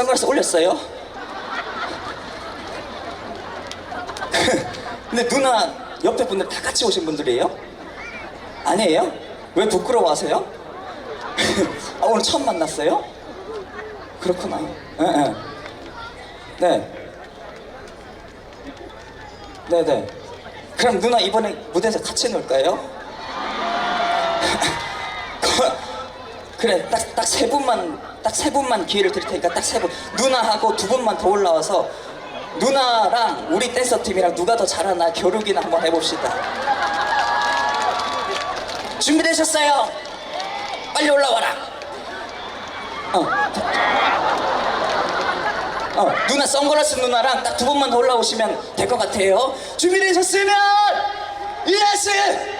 선글라스 올렸어요? 근데 누나 옆에 분들 다 같이 오신 분들이에요? 아니에요? 왜 부끄러워하세요? 아, 오늘 처음 만났어요? 그렇구나. 예, 예. 네. 네네. 그럼 누나 이번에 무대에서 같이 놀까요? 그래, 딱 딱 세 분만 딱 세 분만 기회를 드릴 테니까 딱 세 분. 누나하고 두 분만 더 올라와서 누나랑 우리 댄서 팀이랑 누가 더 잘하나 겨루기나 한번 해봅시다. 준비되셨어요? 빨리 올라와라. 어. 어, 누나 선글라스 누나랑 딱두 분만 더 올라오시면 될 것 같아요. 준비되셨으면 예스!